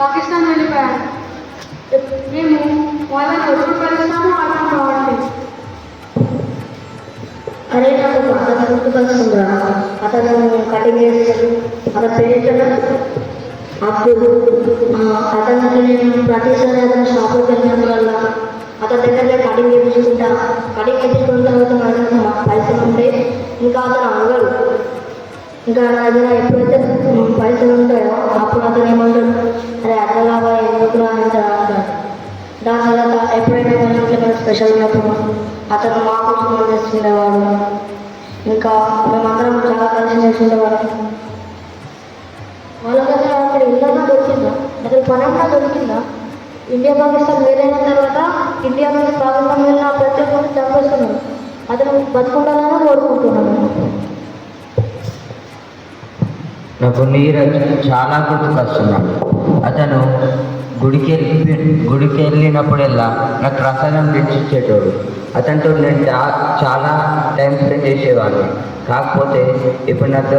పాకిస్తాన్ వెళ్ళిపోయాను. మేము వాళ్ళని ఎప్పుడు కలుస్తామో అర్థం కావట్లేదు అరే నాకు అతను గుర్తుకొస్తుందా అతను కటింగ్ చేస్తాడు అతను పెయింటర్ అప్పుడు అతనికి నేను ప్రతిసారి అతను షాప్కి వెళ్ళినప్పుడల్లా అతని దగ్గర కటింగ్ చేయించుకుంటా కటింగ్ చేయించుకున్న తర్వాత మన దగ్గర పైసలు ఉంటే ఇంకా అతను అడగడు. ఇంకా నా దగ్గర ఎప్పుడైతే స్పెషల్గా అతను మా కోసం చేస్తుండేవాడు. ఇంకా మేమందరం చాలా కలిసి చేస్తుండేవాడు వాళ్ళకైతే అక్కడ ఇల్లన్నా దొరికిందా? అసలు పనన్నా దొరికిందా? ఇండియా పాకిస్తాన్ వేరైన తర్వాత ఇండియా నుంచి పాకిస్తాన్ వెళ్ళిన ప్రతి ఒక్కరు చంపేస్తున్నారు. అతను బతుకుండాలని కోరుకుంటున్నాను నాకు నీరజ్ చాలా గుర్తుకొస్తున్నాడు. అతను గుడికి వెళ్ళి గుడికి వెళ్ళినప్పుడల్లా నాకు ప్రసాదం తెచ్చిచ్చేటోడు. అతనితో నేను చా చాలా టైం స్పెండ్ చేసేవాడిని. కాకపోతే ఇప్పుడు నాతో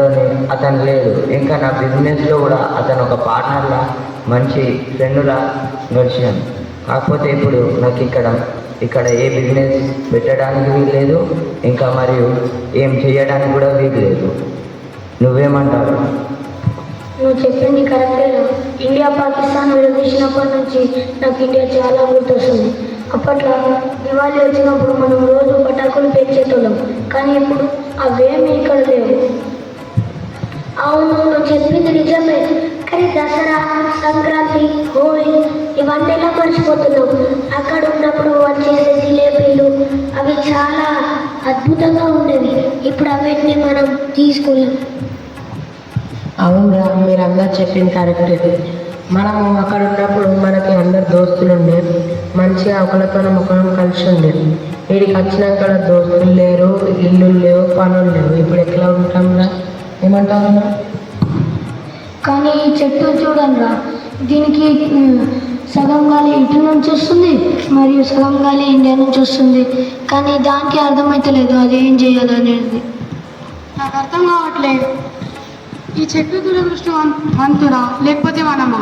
అతను లేడు. ఇంకా నా బిజినెస్లో కూడా అతను ఒక పార్ట్నర్లా మంచి ఫ్రెండ్లా గడిచాను కాకపోతే ఇప్పుడు నాకు ఇక్కడ ఇక్కడ ఏ బిజినెస్ పెట్టడానికి వీలు లేదు ఇంకా మరియు ఏం చేయడానికి కూడా వీలు లేదు నువ్వేమంటావు? నువ్వు చెప్పింది కరెక్టేనా ఇండియా పాకిస్తాన్ విడదీసినప్పటి నుంచి నాకు ఇండియా చాలా గుర్తొస్తుంది. అప్పట్లో దివాళీ వచ్చినప్పుడు మనం రోజు పటాకులు పెంచేటోళ్ళం. కానీ ఇప్పుడు అవేమి ఇక్కడ లేవు. అవును నువ్వు చెప్పింది నిజమే. కానీ దసరా సంక్రాంతి హోలీ ఇవన్నీ ఎలా మర్చిపోతున్నావు? అక్కడ ఉన్నప్పుడు వచ్చేసే జిలేబీలు అవి చాలా అద్భుతంగా ఉండేవి. ఇప్పుడు అవన్నీ మనం తీసుకోలేం అవునురా మీరు అందరు చెప్పింది కరెక్టే. మనము అక్కడ ఉన్నప్పుడు మనకి అందరు దోస్తులు ఉండే మంచిగా ఒకరితో ఒకరం కలిసి ఉండే. వీడికి వచ్చినాక దోస్తులు లేరు ఇల్లు లేవు పనులు లేవు. ఇప్పుడు ఎట్లా ఉంటాంరా ఏమంటావు కానీ ఈ చెట్టు చూడండి రా దీనికి సగం గాలి ఇటు నుంచి వస్తుంది మరియు సగం గాలి ఇండియా నుంచి వస్తుంది. కానీ దానికి అర్థమైతలేదు అది ఏం చేయాలి అనేది నాకు అర్థం కావట్లేదు. ఈ చెట్టు దురదృష్టవంతుడా లేకపోతే మనమా?